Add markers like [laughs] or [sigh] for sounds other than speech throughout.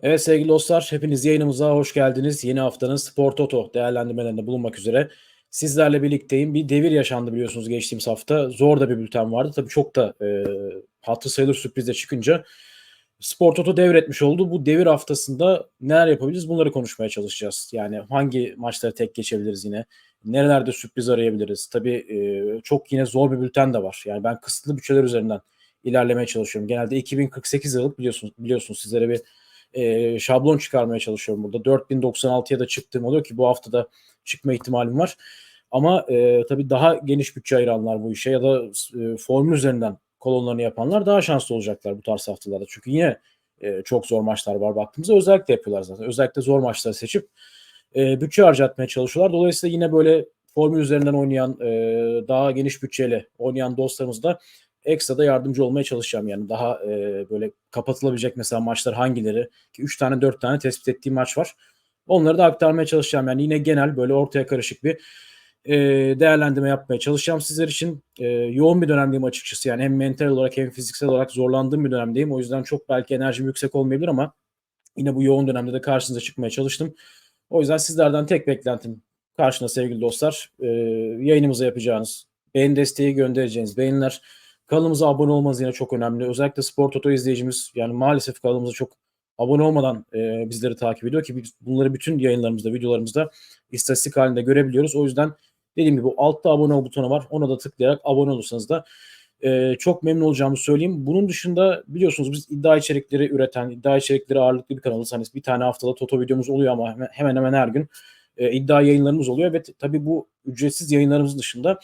Evet sevgili dostlar, hepiniz yayınımıza hoş geldiniz. Yeni haftanın Spor Toto değerlendirmelerinde bulunmak üzere sizlerle birlikteyim. Bir devir yaşandı biliyorsunuz geçtiğimiz hafta. Zor da bir bülten vardı. Tabii çok da e, hatırı sayılır sürprizle çıkınca Spor Toto devretmiş oldu. Bu devir haftasında neler yapabiliriz bunları konuşmaya çalışacağız. Yani hangi maçları tek geçebiliriz yine? Nerelerde sürpriz arayabiliriz? Tabii e, çok yine zor bir bülten de var. Yani ben kısıtlı bütçeler üzerinden ilerlemeye çalışıyorum. Genelde 2048 yıllık biliyorsunuz biliyorsunuz sizlere bir e, şablon çıkarmaya çalışıyorum burada. 4096'ya da çıktığım oluyor ki bu hafta da çıkma ihtimalim var. Ama e, tabii daha geniş bütçe ayıranlar bu işe ya da e, formül üzerinden kolonlarını yapanlar daha şanslı olacaklar bu tarz haftalarda. Çünkü yine e, çok zor maçlar var baktığımızda. Özellikle yapıyorlar zaten. Özellikle zor maçları seçip e, bütçe harcatmaya çalışıyorlar. Dolayısıyla yine böyle formül üzerinden oynayan, e, daha geniş bütçeyle oynayan dostlarımız da ekstra da yardımcı olmaya çalışacağım. Yani daha e, böyle kapatılabilecek mesela maçlar hangileri ki 3 tane 4 tane tespit ettiğim maç var. Onları da aktarmaya çalışacağım. Yani yine genel böyle ortaya karışık bir e, değerlendirme yapmaya çalışacağım sizler için. E, yoğun bir dönemdeyim açıkçası. Yani hem mental olarak hem fiziksel olarak zorlandığım bir dönemdeyim. O yüzden çok belki enerjim yüksek olmayabilir ama yine bu yoğun dönemde de karşınıza çıkmaya çalıştım. O yüzden sizlerden tek beklentim karşına sevgili dostlar e, yayınımıza yapacağınız beğeni desteği göndereceğiniz beğeniler Kanalımıza abone olmanız yine çok önemli. Özellikle Spor Toto izleyicimiz yani maalesef kanalımıza çok abone olmadan e, bizleri takip ediyor ki biz bunları bütün yayınlarımızda, videolarımızda istatistik halinde görebiliyoruz. O yüzden dediğim gibi altta abone ol butonu var. Ona da tıklayarak abone olursanız da e, çok memnun olacağımı söyleyeyim. Bunun dışında biliyorsunuz biz iddia içerikleri üreten, iddia içerikleri ağırlıklı bir kanalız. Hani bir tane haftada Toto videomuz oluyor ama hemen hemen her gün e, iddia yayınlarımız oluyor ve tabii bu ücretsiz yayınlarımız dışında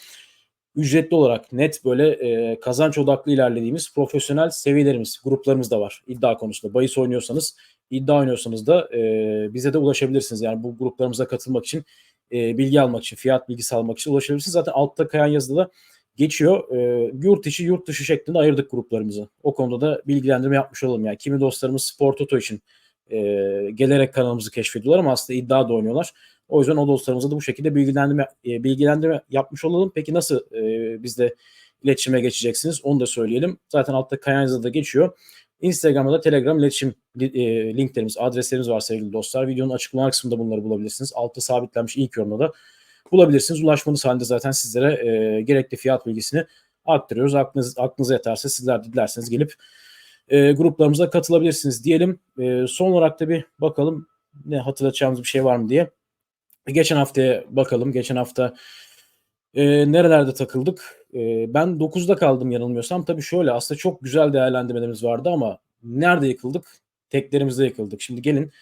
ücretli olarak net böyle e, kazanç odaklı ilerlediğimiz profesyonel seviyelerimiz, gruplarımız da var iddia konusunda. Bayis oynuyorsanız, iddia oynuyorsanız da e, bize de ulaşabilirsiniz. Yani bu gruplarımıza katılmak için, e, bilgi almak için, fiyat bilgisi almak için ulaşabilirsiniz. Zaten altta kayan yazıda da geçiyor. E, yurt içi, yurt dışı şeklinde ayırdık gruplarımızı. O konuda da bilgilendirme yapmış olalım. Yani kimi dostlarımız Spor Toto için e, gelerek kanalımızı keşfediyorlar ama aslında iddia da oynuyorlar. O yüzden o dostlarımıza da bu şekilde bilgilendirme e, bilgilendirme yapmış olalım. Peki nasıl e, bizde iletişime geçeceksiniz? Onu da söyleyelim. Zaten altta kayanızda da geçiyor. Instagram'da da Telegram iletişim e, linklerimiz, adreslerimiz var sevgili dostlar. Videonun açıklama kısmında bunları bulabilirsiniz. Altta sabitlenmiş ilk yorumda da bulabilirsiniz. Ulaşmanız halinde zaten sizlere e, gerekli fiyat bilgisini aktarıyoruz. Aklınız, aklınıza yeterse sizler de dilerseniz gelip e, gruplarımıza katılabilirsiniz diyelim. E, son olarak da bir bakalım ne hatırlatacağımız bir şey var mı diye. Geçen haftaya bakalım. Geçen hafta e, nerelerde takıldık? E, ben 9'da kaldım yanılmıyorsam. Tabii şöyle aslında çok güzel değerlendirmelerimiz vardı ama nerede yıkıldık? Teklerimizde yıkıldık. Şimdi gelin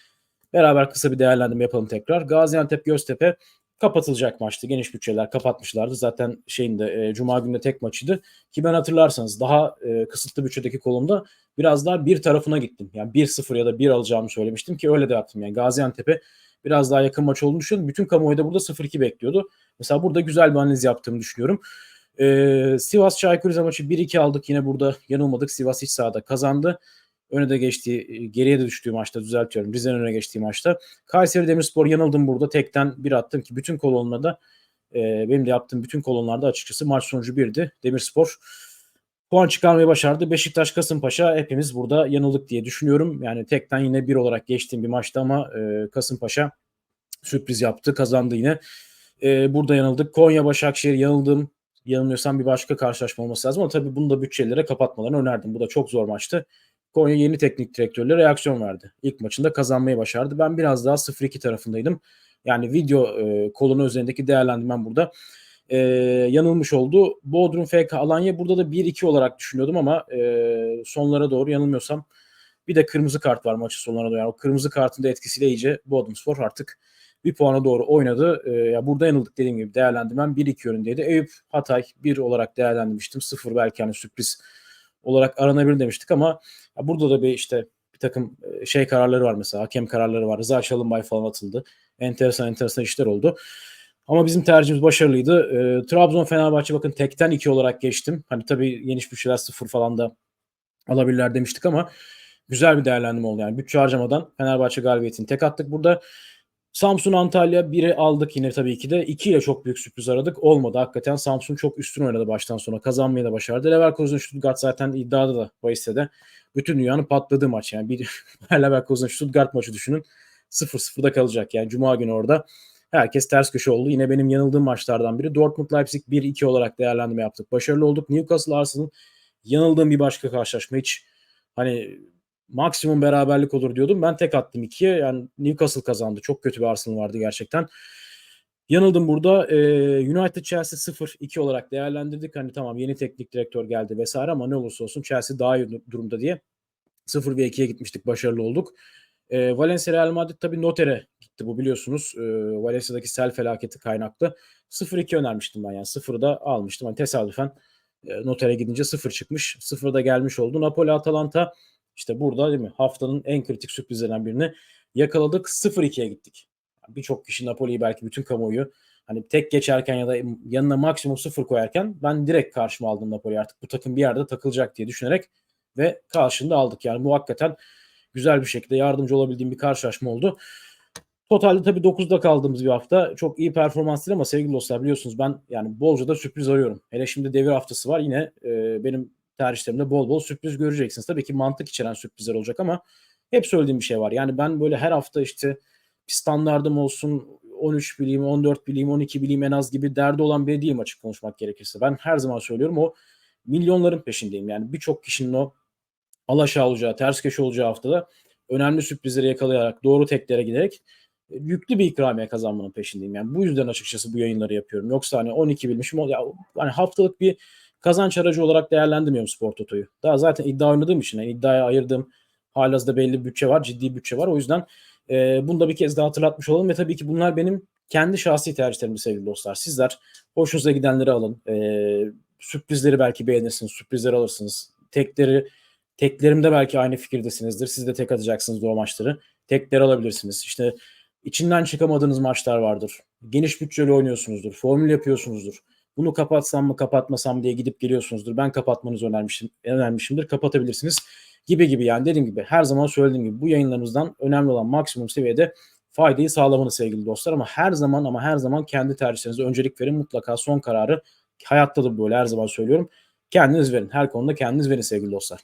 beraber kısa bir değerlendirme yapalım tekrar. Gaziantep Göztepe kapatılacak maçtı. Geniş bütçeler kapatmışlardı. Zaten şeyinde e, Cuma günde tek maçıydı. Ki ben hatırlarsanız daha e, kısıtlı bütçedeki kolumda biraz daha bir tarafına gittim. Yani 1-0 ya da 1 alacağımı söylemiştim ki öyle de yaptım. Yani Gaziantep'e biraz daha yakın maç olduğunu düşünüyorum. Bütün kamuoyu da burada 0-2 bekliyordu. Mesela burada güzel bir analiz yaptığımı düşünüyorum. Ee, Sivas Çaykur Rizeli maçı 1-2 aldık. Yine burada yanılmadık. Sivas iç sahada kazandı. Öne de geçtiği, geriye de düştüğü maçta düzeltiyorum. Rize'nin öne geçtiği maçta. Kayseri Demirspor yanıldım burada. Tekten bir attım ki bütün kolonlarda e, benim de yaptığım bütün kolonlarda açıkçası maç sonucu birdi. Demirspor puan çıkarmayı başardı. Beşiktaş Kasımpaşa hepimiz burada yanıldık diye düşünüyorum. Yani tekten yine bir olarak geçtiğim bir maçtı ama e, Kasımpaşa sürpriz yaptı. Kazandı yine. E, burada yanıldık. Konya Başakşehir yanıldım. Yanılmıyorsam bir başka karşılaşma olması lazım ama tabii bunu da bütçelere kapatmalarını önerdim. Bu da çok zor maçtı. Konya yeni teknik direktörle reaksiyon verdi. İlk maçında kazanmayı başardı. Ben biraz daha 0-2 tarafındaydım. Yani video e, kolunu üzerindeki değerlendirmem burada e, yanılmış oldu. Bodrum FK Alanya burada da 1-2 olarak düşünüyordum ama e, sonlara doğru yanılmıyorsam bir de kırmızı kart var maçı sonlarına doğru. Yani o kırmızı kartın da etkisiyle iyice Bodrumspor artık bir puana doğru oynadı. E, ya burada yanıldık dediğim gibi değerlendirmem 1-2 yönündeydi. Eyüp Hatay 1 olarak değerlendirmiştim. 0 belki hani sürpriz olarak aranabilir demiştik ama ya burada da bir işte bir takım şey kararları var mesela hakem kararları var. Rıza Çalınbay falan atıldı. Enteresan enteresan işler oldu. Ama bizim tercihimiz başarılıydı. E, Trabzon Fenerbahçe bakın tekten 2 olarak geçtim. Hani tabii geniş bütçeler sıfır falan da alabilirler demiştik ama güzel bir değerlendirme oldu. Yani bütçe harcamadan Fenerbahçe galibiyetini tek attık burada. Samsun Antalya 1'i aldık yine tabii ki de. 2 ile çok büyük sürpriz aradık. Olmadı. Hakikaten Samsun çok üstün oynadı baştan sona. Kazanmayı da başardı. Leverkusen Stuttgart zaten iddiada da bahiste de bütün dünyanın patladığı maç. Yani bir [laughs] Leverkusen Stuttgart maçı düşünün. 0-0'da kalacak. Yani Cuma günü orada herkes ters köşe oldu. Yine benim yanıldığım maçlardan biri. Dortmund Leipzig 1-2 olarak değerlendirme yaptık. Başarılı olduk. Newcastle Arsenal yanıldığım bir başka karşılaşma. Hiç hani maksimum beraberlik olur diyordum. Ben tek attım ikiye. Yani Newcastle kazandı. Çok kötü bir Arsenal vardı gerçekten. Yanıldım burada. Ee, United Chelsea 0-2 olarak değerlendirdik. Hani tamam yeni teknik direktör geldi vesaire ama ne olursa olsun Chelsea daha iyi durumda diye 0 ve 2'ye gitmiştik. Başarılı olduk. Ee, Valencia Real Madrid tabii notere gitti bu biliyorsunuz. Ee, Valencia'daki sel felaketi kaynaklı. 0-2 önermiştim ben yani. 0'ı da almıştım. Hani tesadüfen e, notere gidince 0 çıkmış. 0'da gelmiş oldu. Napoli Atalanta işte burada değil mi? Haftanın en kritik sürprizlerinden birini yakaladık. 0-2'ye gittik. Birçok kişi Napoli'yi belki bütün kamuoyu hani tek geçerken ya da yanına maksimum 0 koyarken ben direkt karşıma aldım Napoli'yi artık bu takım bir yerde takılacak diye düşünerek ve karşında aldık. Yani bu hakikaten güzel bir şekilde yardımcı olabildiğim bir karşılaşma oldu. Totalde tabii 9'da kaldığımız bir hafta. Çok iyi performans değil ama sevgili dostlar biliyorsunuz ben yani bolca da sürpriz arıyorum. Hele şimdi devir haftası var. Yine e, benim tercihlerimde bol bol sürpriz göreceksiniz. Tabii ki mantık içeren sürprizler olacak ama hep söylediğim bir şey var. Yani ben böyle her hafta işte standardım olsun 13 bileyim, 14 bileyim, 12 bileyim en az gibi derdi olan biri değilim açık konuşmak gerekirse. Ben her zaman söylüyorum o milyonların peşindeyim. Yani birçok kişinin o alaşağı olacağı, ters köşe olacağı haftada önemli sürprizleri yakalayarak, doğru teklere giderek e, yüklü bir ikramiye kazanmanın peşindeyim. Yani bu yüzden açıkçası bu yayınları yapıyorum. Yoksa hani 12 bilmişim, ya, hani haftalık bir kazanç aracı olarak değerlendirmiyorum Spor Toto'yu. Daha zaten iddia oynadığım için yani iddiaya ayırdığım halihazırda belli bir bütçe var, ciddi bütçe var. O yüzden e, bunu da bir kez daha hatırlatmış olalım ve tabii ki bunlar benim kendi şahsi tercihlerim sevgili dostlar. Sizler hoşunuza gidenleri alın. E, sürprizleri belki beğenirsiniz, sürprizleri alırsınız. Tekleri teklerimde belki aynı fikirdesinizdir. Siz de tek atacaksınız o maçları. Tekleri alabilirsiniz. İşte içinden çıkamadığınız maçlar vardır. Geniş bütçeli oynuyorsunuzdur. Formül yapıyorsunuzdur. Bunu kapatsam mı kapatmasam diye gidip geliyorsunuzdur. Ben kapatmanızı önermişim, önermişimdir. Kapatabilirsiniz gibi gibi yani dediğim gibi her zaman söylediğim gibi bu yayınlarımızdan önemli olan maksimum seviyede faydayı sağlamanız sevgili dostlar ama her zaman ama her zaman kendi tercihlerinize öncelik verin. Mutlaka son kararı hayatta da böyle her zaman söylüyorum. Kendiniz verin. Her konuda kendiniz verin sevgili dostlar.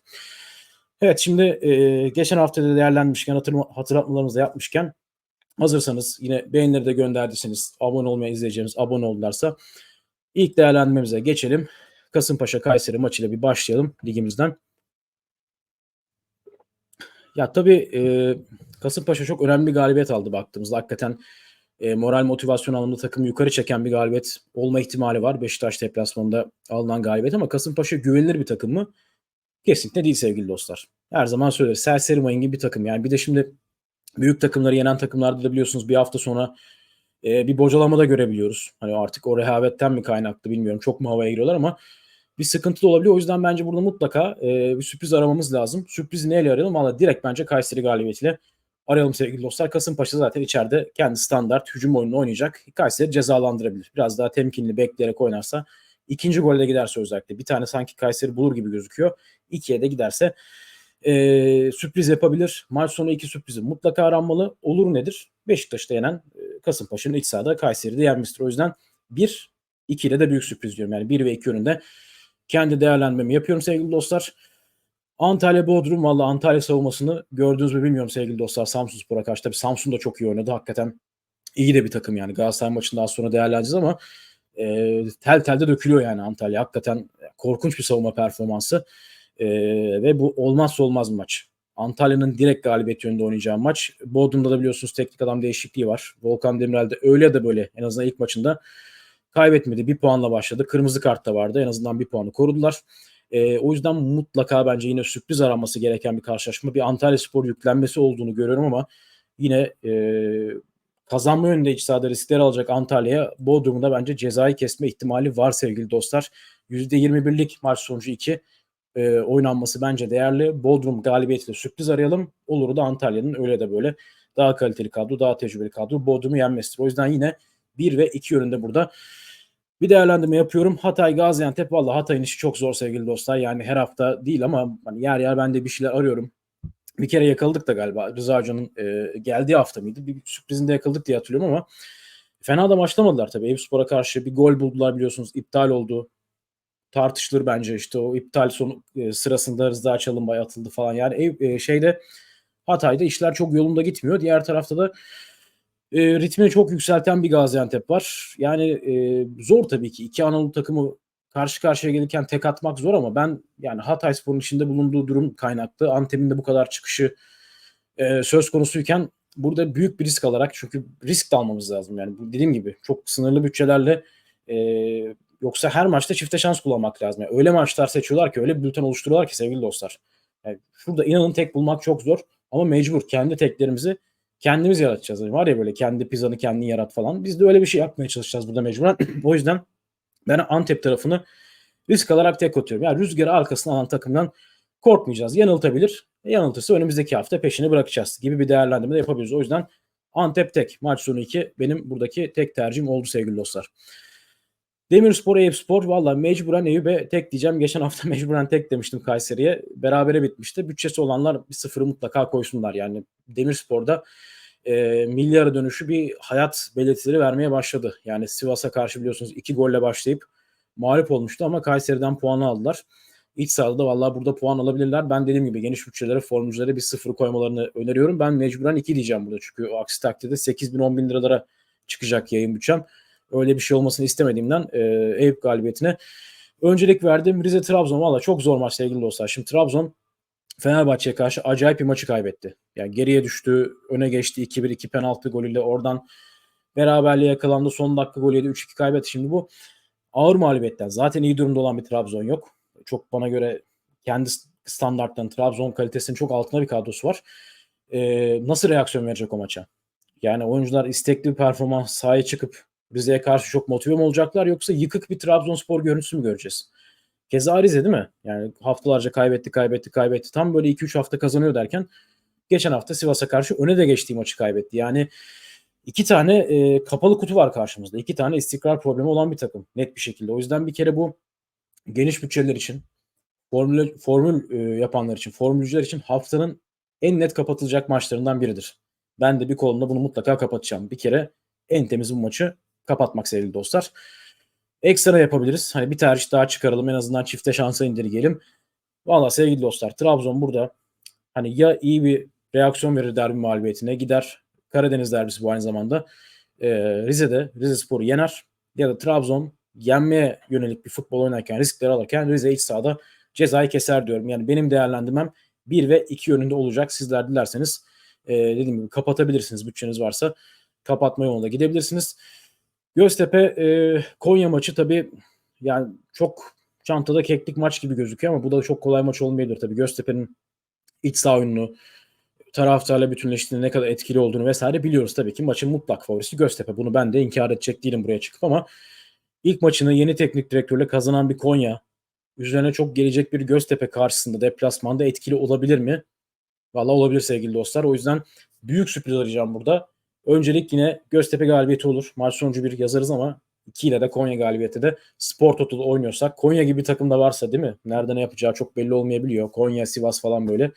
Evet şimdi e, geçen haftada değerlenmişken hatırlatmalarımızı da yapmışken hazırsanız yine beğenileri de gönderdiyseniz abone olmaya izleyeceğimiz abone oldularsa ilk değerlendirmemize geçelim. Kasımpaşa Kayseri maçıyla bir başlayalım ligimizden. Ya tabii e, Kasımpaşa çok önemli bir galibiyet aldı baktığımızda. Hakikaten e, moral motivasyon anlamında takımı yukarı çeken bir galibiyet olma ihtimali var. Beşiktaş deplasmanında alınan galibiyet ama Kasımpaşa güvenilir bir takım mı? Kesinlikle değil sevgili dostlar. Her zaman söylüyoruz. Serseri mayın gibi bir takım. Yani bir de şimdi büyük takımları yenen takımlarda da biliyorsunuz bir hafta sonra e, bir bocalama da görebiliyoruz. Hani artık o rehavetten mi kaynaklı bilmiyorum. Çok mu havaya giriyorlar ama bir sıkıntı da olabiliyor. O yüzden bence burada mutlaka e, bir sürpriz aramamız lazım. Sürprizi neyle arayalım? Valla direkt bence Kayseri galibiyetiyle arayalım sevgili dostlar. Kasımpaşa zaten içeride kendi standart hücum oyununu oynayacak. Kayseri cezalandırabilir. Biraz daha temkinli bekleyerek oynarsa ikinci golde giderse özellikle bir tane sanki Kayseri bulur gibi gözüküyor. İkiye de giderse e, sürpriz yapabilir. Maç sonu iki sürprizi mutlaka aranmalı. Olur nedir? Beşiktaş'ta yenen e, Kasımpaşa'nın iç sahada Kayseri'de yenmiştir. O yüzden bir, iki ile de büyük sürpriz diyorum. Yani bir ve iki yönünde kendi değerlendirmemi yapıyorum sevgili dostlar. Antalya Bodrum valla Antalya savunmasını gördünüz mü bilmiyorum sevgili dostlar. Samsun Spor'a karşı tabii Samsun da çok iyi oynadı. Hakikaten iyi de bir takım yani. Galatasaray maçında az sonra değerlendireceğiz ama e, tel telde dökülüyor yani Antalya. Hakikaten korkunç bir savunma performansı. E, ve bu olmazsa olmaz bir maç. Antalya'nın direkt galibiyet yönünde oynayacağı maç. Bodrum'da da biliyorsunuz teknik adam değişikliği var. Volkan Demirel de öyle de böyle en azından ilk maçında kaybetmedi. Bir puanla başladı. Kırmızı kart da vardı. En azından bir puanı korudular. E, o yüzden mutlaka bence yine sürpriz aranması gereken bir karşılaşma. Bir Antalya Spor yüklenmesi olduğunu görüyorum ama yine e, kazanma yönünde iç sahada riskler alacak Antalya'ya Bodrum'da bence cezayı kesme ihtimali var sevgili dostlar. %21'lik maç sonucu 2 e, oynanması bence değerli. Bodrum galibiyetiyle sürpriz arayalım. Olur da Antalya'nın öyle de böyle daha kaliteli kadro, daha tecrübeli kadro Bodrum'u yenmesidir. O yüzden yine 1 ve 2 yönünde burada bir değerlendirme yapıyorum. Hatay Gaziantep valla Hatay'ın işi çok zor sevgili dostlar. Yani her hafta değil ama hani yer yer ben de bir şeyler arıyorum. Bir kere yakaladık da galiba. Rıza Hoca'nın e, geldiği hafta mıydı? Bir sürprizinde yakaladık diye hatırlıyorum ama fena da başlamadılar tabii. Eyüpspor'a karşı bir gol buldular biliyorsunuz. iptal oldu. Tartışılır bence işte o iptal sonu e, sırasında Rıza Çalınbay atıldı falan. Yani ev, e, şeyde Hatay'da işler çok yolunda gitmiyor. Diğer tarafta da e, ritmini çok yükselten bir Gaziantep var. Yani e, zor tabii ki. iki Anadolu takımı karşı karşıya gelirken tek atmak zor ama ben yani Hatay Spor'un içinde bulunduğu durum kaynaklı. Antep'in de bu kadar çıkışı e, söz konusuyken burada büyük bir risk alarak çünkü risk de almamız lazım. Yani dediğim gibi çok sınırlı bütçelerle e, yoksa her maçta çifte şans kullanmak lazım. Yani öyle maçlar seçiyorlar ki öyle bülten oluşturuyorlar ki sevgili dostlar. Yani şurada inanın tek bulmak çok zor ama mecbur kendi teklerimizi kendimiz yaratacağız. Yani var ya böyle kendi pizzanı kendin yarat falan. Biz de öyle bir şey yapmaya çalışacağız burada mecburen. [clears throat] o yüzden ben Antep tarafını risk alarak tek atıyorum. Yani rüzgarı arkasına alan takımdan korkmayacağız. Yanıltabilir. Yanıltırsa önümüzdeki hafta peşini bırakacağız gibi bir değerlendirme de yapabiliriz. O yüzden Antep tek. Maç sonu 2 benim buradaki tek tercihim oldu sevgili dostlar. Demirspor, Eyüpspor valla mecburen Eyüp'e tek diyeceğim. Geçen hafta [laughs] mecburen tek demiştim Kayseri'ye. Berabere bitmişti. Bütçesi olanlar bir sıfırı mutlaka koysunlar. Yani Demirspor'da e, milyara dönüşü bir hayat belirtileri vermeye başladı. Yani Sivas'a karşı biliyorsunuz iki golle başlayıp mağlup olmuştu ama Kayseri'den puan aldılar. İç sahada da vallahi burada puan alabilirler. Ben dediğim gibi geniş bütçelere, formülcülere bir sıfır koymalarını öneriyorum. Ben mecburen 2 diyeceğim burada. Çünkü aksi takdirde 8 bin 10 bin liralara çıkacak yayın bütçem. Öyle bir şey olmasını istemediğimden e, Eyüp galibiyetine öncelik verdim. Rize Trabzon valla çok zor maç sevgili dostlar. Şimdi Trabzon Fenerbahçe'ye karşı acayip bir maçı kaybetti. Yani geriye düştü, öne geçti 2-1 2 penaltı golüyle oradan beraberliğe yakalandı. Son dakika golü yedi 3-2 kaybetti. Şimdi bu ağır mağlubiyetten zaten iyi durumda olan bir Trabzon yok. Çok bana göre kendi standartlarının Trabzon kalitesinin çok altında bir kadrosu var. Ee, nasıl reaksiyon verecek o maça? Yani oyuncular istekli bir performans sahaya çıkıp Rize'ye karşı çok motive mi olacaklar yoksa yıkık bir Trabzonspor görüntüsü mü göreceğiz? Keza Rize değil mi? Yani haftalarca kaybetti, kaybetti, kaybetti. Tam böyle 2-3 hafta kazanıyor derken geçen hafta Sivas'a karşı öne de geçtiği maçı kaybetti. Yani iki tane e, kapalı kutu var karşımızda. İki tane istikrar problemi olan bir takım net bir şekilde. O yüzden bir kere bu geniş bütçeler için, formül, formül e, yapanlar için, formülcüler için haftanın en net kapatılacak maçlarından biridir. Ben de bir kolumda bunu mutlaka kapatacağım. Bir kere en temiz bu maçı kapatmak sevgili dostlar. Ekstra yapabiliriz. Hani bir tercih daha çıkaralım en azından çifte şansa indirgeyelim. Valla sevgili dostlar Trabzon burada hani ya iyi bir reaksiyon verir derbi mağlubiyetine gider. Karadeniz derbisi bu aynı zamanda. Ee, Rize'de Rize Spor'u yener ya da Trabzon yenmeye yönelik bir futbol oynarken riskleri alırken Rize iç sahada cezayı keser diyorum. Yani benim değerlendirmem 1 ve 2 yönünde olacak. Sizler dilerseniz e, dediğim gibi kapatabilirsiniz bütçeniz varsa kapatma yolunda gidebilirsiniz. Göztepe e, Konya maçı tabii yani çok çantada keklik maç gibi gözüküyor ama bu da çok kolay maç olmayabilir tabii. Göztepe'nin iç saha oyununu, taraftarla bütünleştiğinde ne kadar etkili olduğunu vesaire biliyoruz tabii ki. Maçın mutlak favorisi Göztepe. Bunu ben de inkar edecek değilim buraya çıkıp ama ilk maçını yeni teknik direktörle kazanan bir Konya, üzerine çok gelecek bir Göztepe karşısında deplasmanda etkili olabilir mi? Valla olabilir sevgili dostlar. O yüzden büyük sürpriz arayacağım burada. Öncelik yine Göztepe galibiyeti olur. Maç sonucu bir yazarız ama 2 ile de Konya galibiyeti de Spor Total oynuyorsak Konya gibi bir takım da varsa değil mi? Nerede ne yapacağı çok belli olmayabiliyor. Konya, Sivas falan böyle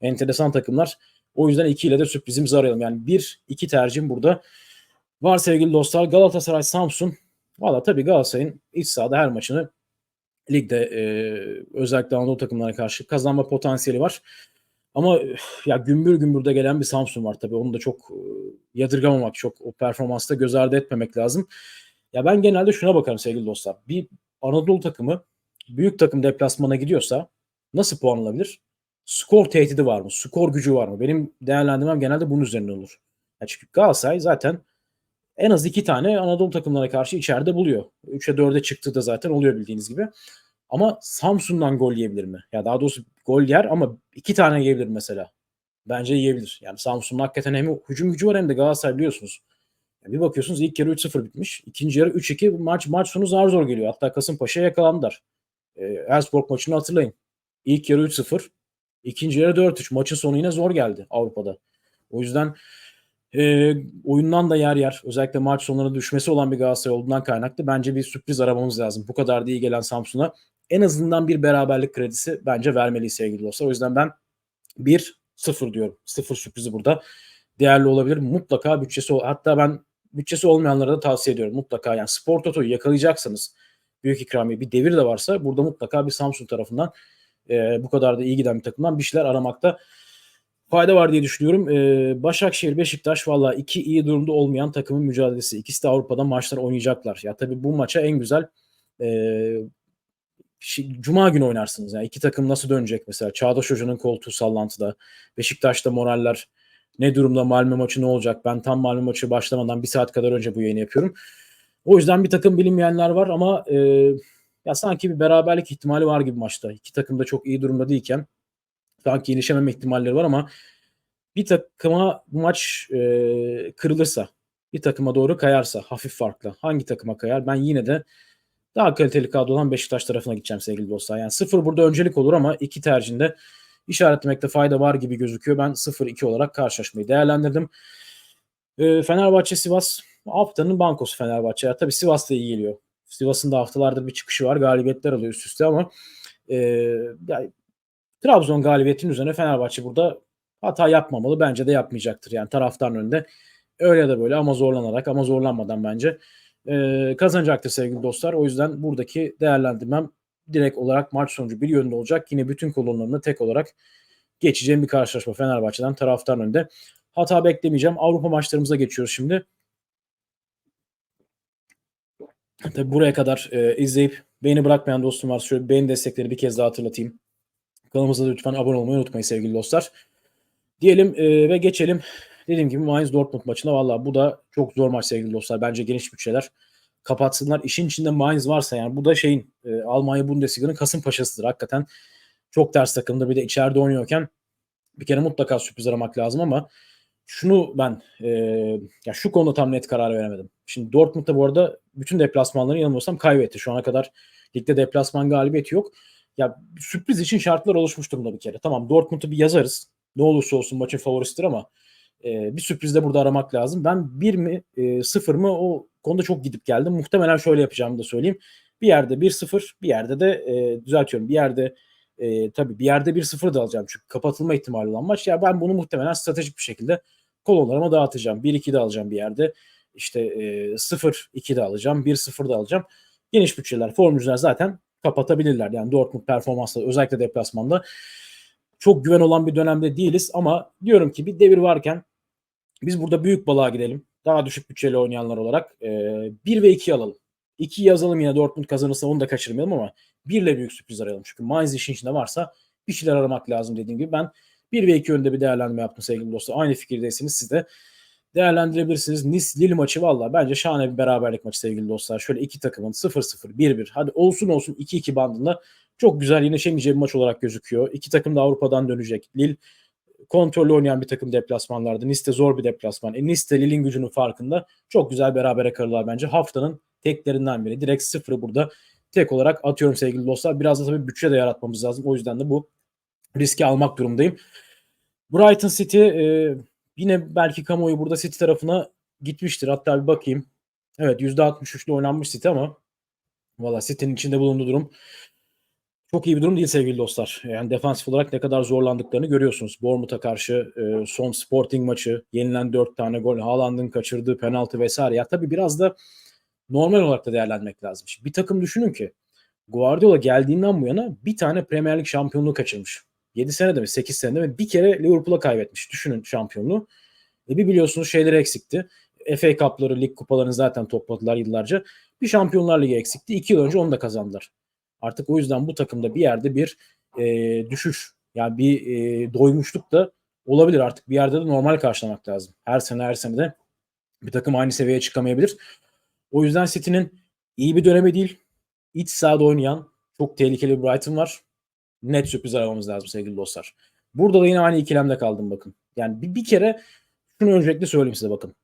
enteresan takımlar. O yüzden 2 ile de sürprizimizi arayalım. Yani 1 2 tercihim burada. Var sevgili dostlar Galatasaray Samsun. Valla tabii Galatasaray'ın iç sahada her maçını ligde e, özellikle Anadolu takımlarına karşı kazanma potansiyeli var. Ama ya gümbür gümbür de gelen bir Samsun var tabii. Onu da çok yadırgamamak, çok o performansta göz ardı etmemek lazım. Ya ben genelde şuna bakarım sevgili dostlar. Bir Anadolu takımı büyük takım deplasmana gidiyorsa nasıl puan alabilir? Skor tehdidi var mı? Skor gücü var mı? Benim değerlendirmem genelde bunun üzerine olur. Ya çünkü Galatasaray zaten en az iki tane Anadolu takımlarına karşı içeride buluyor. 3'e 4'e çıktı da zaten oluyor bildiğiniz gibi. Ama Samsun'dan gol yiyebilir mi? Ya daha doğrusu gol yer ama iki tane yiyebilir mesela. Bence yiyebilir. Yani Samsun'un hakikaten hem hücum gücü var hem de Galatasaray biliyorsunuz. Yani bir bakıyorsunuz ilk yarı 3-0 bitmiş. İkinci yarı 3-2 maç maç sonu zar zor geliyor. Hatta Kasımpaşa'ya yakalandılar. E, Elfsborg maçını hatırlayın. İlk yarı 3-0. ikinci yarı 4-3. Maçın sonu yine zor geldi Avrupa'da. O yüzden e, oyundan da yer yer özellikle maç sonlarına düşmesi olan bir Galatasaray olduğundan kaynaklı bence bir sürpriz aramamız lazım. Bu kadar da iyi gelen Samsun'a en azından bir beraberlik kredisi bence vermeli sevgili dostlar. O yüzden ben bir Sıfır diyorum. Sıfır sürprizi burada değerli olabilir. Mutlaka bütçesi hatta ben bütçesi olmayanlara da tavsiye ediyorum. Mutlaka yani Spor Toto'yu yakalayacaksanız büyük ikramiye bir devir de varsa burada mutlaka bir Samsung tarafından e, bu kadar da iyi giden bir takımdan bir şeyler aramakta fayda var diye düşünüyorum. E, Başakşehir, Beşiktaş valla iki iyi durumda olmayan takımın mücadelesi. İkisi de Avrupa'da maçlar oynayacaklar. Ya tabii bu maça en güzel e, Cuma günü oynarsınız. Yani iki takım nasıl dönecek mesela? Çağdaş Hoca'nın koltuğu sallantıda. Beşiktaş'ta moraller ne durumda Malmö maçı ne olacak? Ben tam Malmö maçı başlamadan bir saat kadar önce bu yayını yapıyorum. O yüzden bir takım bilinmeyenler var ama e, ya sanki bir beraberlik ihtimali var gibi maçta. İki takım da çok iyi durumda değilken sanki yenişememe ihtimalleri var ama bir takıma bu maç e, kırılırsa, bir takıma doğru kayarsa hafif farklı. Hangi takıma kayar? Ben yine de daha kaliteli kadro olan Beşiktaş tarafına gideceğim sevgili dostlar. Yani sıfır burada öncelik olur ama iki tercihinde işaretlemekte fayda var gibi gözüküyor. Ben 0-2 olarak karşılaşmayı değerlendirdim. E, Fenerbahçe Sivas haftanın bankosu Fenerbahçe. Ya, tabii Sivas da iyi geliyor. Sivas'ın da haftalardır bir çıkışı var. Galibiyetler alıyor üst üste ama e, yani, Trabzon galibiyetinin üzerine Fenerbahçe burada hata yapmamalı. Bence de yapmayacaktır. Yani taraftarın önünde öyle da böyle ama zorlanarak ama zorlanmadan bence e, kazanacaktır sevgili dostlar. O yüzden buradaki değerlendirmem direkt olarak maç sonucu bir yönde olacak. Yine bütün kolonlarını tek olarak geçeceğim bir karşılaşma Fenerbahçe'den taraftarın önünde. Hata beklemeyeceğim. Avrupa maçlarımıza geçiyoruz şimdi. Tabi buraya kadar e, izleyip beğeni bırakmayan dostum var. Şöyle beğeni destekleri bir kez daha hatırlatayım. Kanalımıza da lütfen abone olmayı unutmayın sevgili dostlar. Diyelim e, ve geçelim. Dediğim gibi Mainz Dortmund maçına valla bu da çok zor maç sevgili dostlar. Bence geniş bütçeler kapatsınlar. İşin içinde Mainz varsa yani bu da şeyin e, Almanya Bundesliga'nın Kasımpaşa'sıdır hakikaten. Çok ters takımda bir de içeride oynuyorken bir kere mutlaka sürpriz aramak lazım ama şunu ben e, ya şu konuda tam net karar veremedim. Şimdi Dortmund'da bu arada bütün deplasmanları yanılmıyorsam kaybetti. Şu ana kadar ligde deplasman galibiyeti yok. Ya sürpriz için şartlar oluşmuş durumda bir kere. Tamam Dortmund'u bir yazarız. Ne olursa olsun maçın favorisidir ama e, bir sürpriz de burada aramak lazım. Ben bir mi e, sıfır mı o konuda çok gidip geldim. Muhtemelen şöyle yapacağımı da söyleyeyim. Bir yerde 1-0 bir yerde de e, düzeltiyorum bir yerde e, tabii bir yerde 1-0 da alacağım çünkü kapatılma ihtimali olan maç. Ya ben bunu muhtemelen stratejik bir şekilde kolonlarıma dağıtacağım. 1-2 de alacağım bir yerde. İşte e, 0-2 de alacağım. 1-0 da alacağım. Geniş bütçeler, formülcüler zaten kapatabilirler. Yani Dortmund performansla özellikle deplasmanda çok güven olan bir dönemde değiliz ama diyorum ki bir devir varken biz burada büyük balığa gidelim. Daha düşük bütçeli oynayanlar olarak e, 1 ve 2 alalım. 2 yazalım yine Dortmund kazanırsa onu da kaçırmayalım ama 1 ile büyük sürpriz arayalım. Çünkü Mainz işin içinde varsa bir şeyler aramak lazım dediğim gibi. Ben 1 ve 2 önde bir değerlendirme yaptım sevgili dostlar. Aynı fikirdeyseniz siz de değerlendirebilirsiniz. Nice Lille maçı valla bence şahane bir beraberlik maçı sevgili dostlar. Şöyle iki takımın 0-0, 1-1 hadi olsun olsun 2-2 bandında çok güzel yine bir maç olarak gözüküyor. İki takım da Avrupa'dan dönecek. Lille kontrollü oynayan bir takım deplasmanlardı. Nice zor bir deplasman. E, Nice Lille'in gücünün farkında. Çok güzel berabere karılar bence. Haftanın teklerinden biri. Direkt sıfırı burada tek olarak atıyorum sevgili dostlar. Biraz da tabii bütçe de yaratmamız lazım. O yüzden de bu riski almak durumdayım. Brighton City e, yine belki kamuoyu burada City tarafına gitmiştir. Hatta bir bakayım. Evet %63'lü oynanmış City ama valla City'nin içinde bulunduğu durum çok iyi bir durum değil sevgili dostlar. Yani defansif olarak ne kadar zorlandıklarını görüyorsunuz. Bournemouth'a karşı e, son Sporting maçı, yenilen 4 tane gol, Haaland'ın kaçırdığı penaltı vesaire. Ya tabii biraz da normal olarak da değerlendirmek lazım. Şimdi bir takım düşünün ki Guardiola geldiğinden bu yana bir tane Premier Lig şampiyonluğu kaçırmış. 7 senede mi 8 senede mi bir kere Liverpool'a kaybetmiş. Düşünün şampiyonluğu. E bir biliyorsunuz şeyleri eksikti. FA Cup'ları, lig kupalarını zaten topladılar yıllarca. Bir Şampiyonlar Ligi eksikti. 2 yıl önce onu da kazandılar. Artık o yüzden bu takımda bir yerde bir e, düşüş yani bir e, doymuşluk da olabilir artık. Bir yerde de normal karşılamak lazım. Her sene her sene de bir takım aynı seviyeye çıkamayabilir. O yüzden City'nin iyi bir dönemi değil. İç sahada oynayan çok tehlikeli bir Brighton var. Net sürpriz aramamız lazım sevgili dostlar. Burada da yine aynı ikilemde kaldım bakın. Yani bir, bir kere şunu öncelikle söyleyeyim size bakın.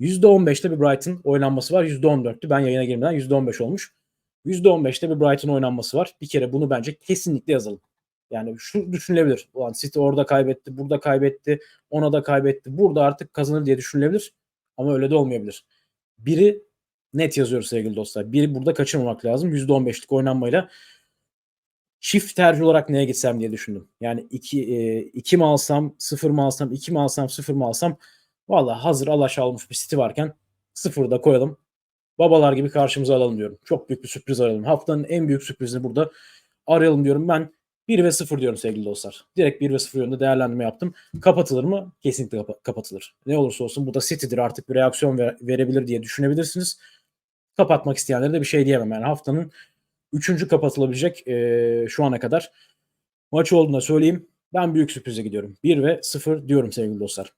%15'te bir Brighton oynanması var. %14'tü. Ben yayına girmeden %15 olmuş. %15'te bir Brighton oynanması var. Bir kere bunu bence kesinlikle yazalım. Yani şu düşünülebilir. Ulan City orada kaybetti, burada kaybetti, ona da kaybetti. Burada artık kazanır diye düşünülebilir. Ama öyle de olmayabilir. Biri net yazıyoruz sevgili dostlar. Biri burada kaçırmamak lazım. %15'lik oynanmayla çift tercih olarak neye gitsem diye düşündüm. Yani 2 e, 2 mi alsam, 0 mı alsam, 2 mi alsam, 0 mı alsam. Valla hazır alaş almış bir City varken 0'ı da koyalım. Babalar gibi karşımıza alalım diyorum. Çok büyük bir sürpriz arayalım. Haftanın en büyük sürprizini burada arayalım diyorum. Ben 1 ve 0 diyorum sevgili dostlar. Direkt 1 ve 0 yönünde değerlendirme yaptım. Kapatılır mı? Kesinlikle kapa- kapatılır. Ne olursa olsun bu da City'dir artık bir reaksiyon ver- verebilir diye düşünebilirsiniz. Kapatmak isteyenlere de bir şey diyemem. Yani haftanın 3. kapatılabilecek e, şu ana kadar maç olduğunu söyleyeyim. Ben büyük sürprize gidiyorum. 1 ve 0 diyorum sevgili dostlar.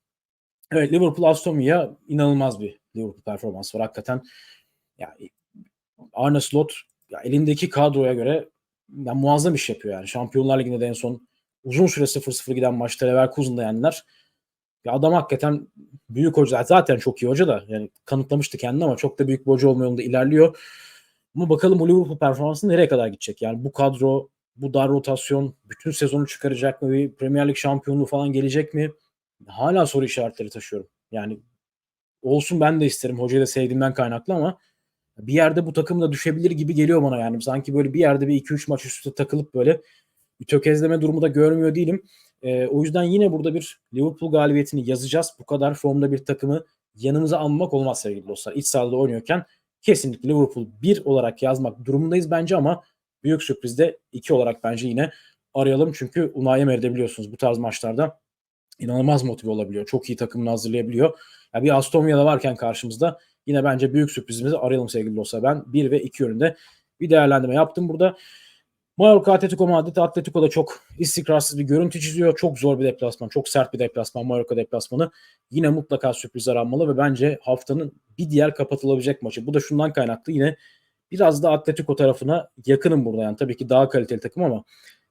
Evet Liverpool Aston Villa inanılmaz bir Liverpool performansı var hakikaten. Yani Arne Slot ya elindeki kadroya göre ya muazzam iş yapıyor yani. Şampiyonlar Ligi'nde de en son uzun süre 0-0 giden maçta Leverkusen'da yendiler. Ya adam hakikaten büyük hoca. Zaten çok iyi hoca da yani kanıtlamıştı kendini ama çok da büyük bir hoca olma yolunda ilerliyor. Ama bakalım bu Liverpool performansı nereye kadar gidecek? Yani bu kadro, bu dar rotasyon bütün sezonu çıkaracak mı? Bir Premier Lig şampiyonluğu falan gelecek mi? Hala soru işaretleri taşıyorum. Yani olsun ben de isterim. Hocayı da sevdiğimden kaynaklı ama bir yerde bu takım da düşebilir gibi geliyor bana yani. Sanki böyle bir yerde bir 2-3 maç üst üste takılıp böyle bir tökezleme durumu da görmüyor değilim. Ee, o yüzden yine burada bir Liverpool galibiyetini yazacağız. Bu kadar formda bir takımı yanımıza almak olmaz sevgili dostlar. İç sahada oynuyorken kesinlikle Liverpool 1 olarak yazmak durumundayız bence ama büyük sürprizde 2 olarak bence yine arayalım. Çünkü Unai Emery'de biliyorsunuz bu tarz maçlarda inanılmaz motive olabiliyor. Çok iyi takımını hazırlayabiliyor. Ya bir Aston Villa varken karşımızda yine bence büyük sürprizimizi arayalım sevgili dostlar. Ben 1 ve 2 yönünde bir değerlendirme yaptım burada. Mallorca Atletico Madrid Atletico da çok istikrarsız bir görüntü çiziyor. Çok zor bir deplasman. Çok sert bir deplasman. Mallorca deplasmanı. Yine mutlaka sürpriz aranmalı ve bence haftanın bir diğer kapatılabilecek maçı. Bu da şundan kaynaklı yine biraz da Atletico tarafına yakınım burada. Yani tabii ki daha kaliteli takım ama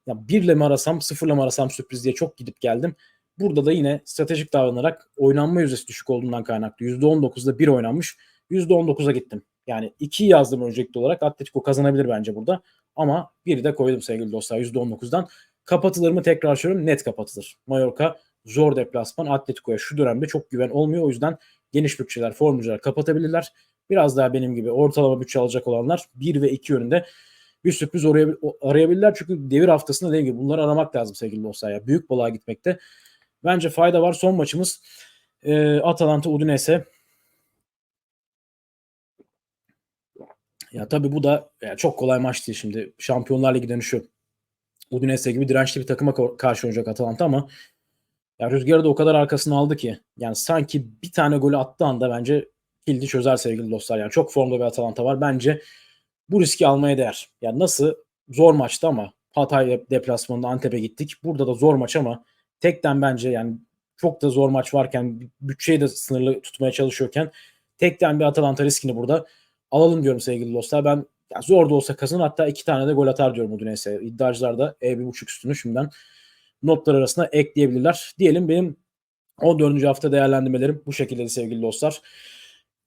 ya birle mi arasam sıfırla mı arasam sürpriz diye çok gidip geldim. Burada da yine stratejik davranarak oynanma yüzdesi düşük olduğundan kaynaklı. %19'da 1 oynanmış. %19'a gittim. Yani 2 yazdım öncelikli olarak. Atletico kazanabilir bence burada. Ama biri de koydum sevgili dostlar %19'dan. Kapatılır mı tekrar söylüyorum net kapatılır. Mallorca zor deplasman Atletico'ya şu dönemde çok güven olmuyor. O yüzden geniş bütçeler, formülcüler kapatabilirler. Biraz daha benim gibi ortalama bütçe alacak olanlar 1 ve 2 yönünde bir sürpriz arayabilirler. Çünkü devir haftasında dediğim gibi bunları aramak lazım sevgili dostlar. Ya. Büyük balığa gitmekte bence fayda var. Son maçımız e, Atalanta Udinese. Ya tabii bu da yani çok kolay maç değil şimdi. Şampiyonlar Ligi dönüşü Udinese gibi dirençli bir takıma karşı oynayacak Atalanta ama ya Rüzgar'ı da o kadar arkasına aldı ki yani sanki bir tane golü attığı anda bence kilidi çözer sevgili dostlar. Yani çok formda bir Atalanta var. Bence bu riski almaya değer. Yani nasıl zor maçtı ama Hatay deplasmanında Antep'e gittik. Burada da zor maç ama tekten bence yani çok da zor maç varken bütçeyi de sınırlı tutmaya çalışıyorken tekten bir Atalanta riskini burada alalım diyorum sevgili dostlar. Ben ya zor da olsa kazanır hatta iki tane de gol atar diyorum Udinese. İddiacılar da E1.5 üstünü şimdiden notlar arasına ekleyebilirler. Diyelim benim 14. hafta değerlendirmelerim bu şekilde sevgili dostlar.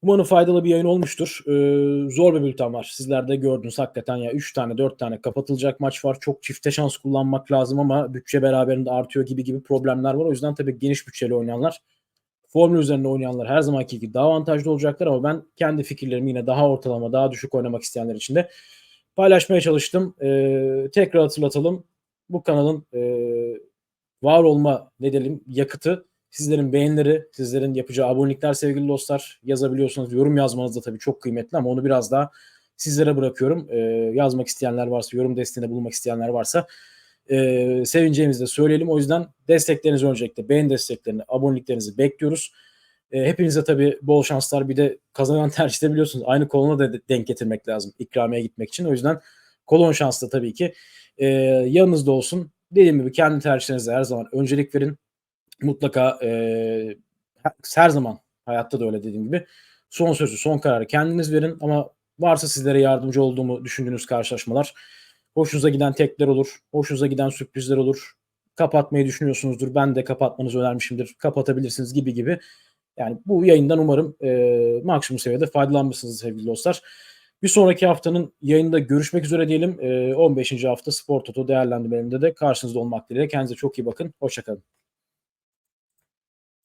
Umarım faydalı bir yayın olmuştur. Ee, zor bir bülten var. Sizler de gördünüz hakikaten ya 3 tane 4 tane kapatılacak maç var. Çok çifte şans kullanmak lazım ama bütçe beraberinde artıyor gibi gibi problemler var. O yüzden tabii geniş bütçeli oynayanlar formül üzerinde oynayanlar her zamanki gibi daha avantajlı olacaklar ama ben kendi fikirlerimi yine daha ortalama, daha düşük oynamak isteyenler için de paylaşmaya çalıştım. Ee, tekrar hatırlatalım. Bu kanalın e, var olma ne diyelim yakıtı sizlerin beğenileri, sizlerin yapacağı abonelikler sevgili dostlar. Yazabiliyorsunuz. Yorum yazmanız da tabii çok kıymetli ama onu biraz daha sizlere bırakıyorum. Ee, yazmak isteyenler varsa, yorum desteğinde bulunmak isteyenler varsa e, sevineceğimizi de söyleyelim. O yüzden desteklerinizi öncelikle beğen desteklerini, aboneliklerinizi bekliyoruz. E, hepinize tabii bol şanslar. Bir de kazanan [laughs] tercihte biliyorsunuz aynı kolona da denk getirmek lazım ikramiye gitmek için. O yüzden kolon şanslı tabii ki e, yanınızda olsun. Dediğim gibi kendi tercihlerinize her zaman öncelik verin. Mutlaka e, her zaman hayatta da öyle dediğim gibi son sözü, son kararı kendiniz verin ama varsa sizlere yardımcı olduğumu düşündüğünüz karşılaşmalar Hoşunuza giden tekler olur. Hoşunuza giden sürprizler olur. Kapatmayı düşünüyorsunuzdur. Ben de kapatmanızı önermişimdir. Kapatabilirsiniz gibi gibi. Yani bu yayından umarım e, maksimum seviyede faydalanmışsınız sevgili dostlar. Bir sonraki haftanın yayında görüşmek üzere diyelim. E, 15. hafta Spor Toto değerlendirmelerinde de karşınızda olmak dileğiyle. Kendinize çok iyi bakın. Hoşçakalın.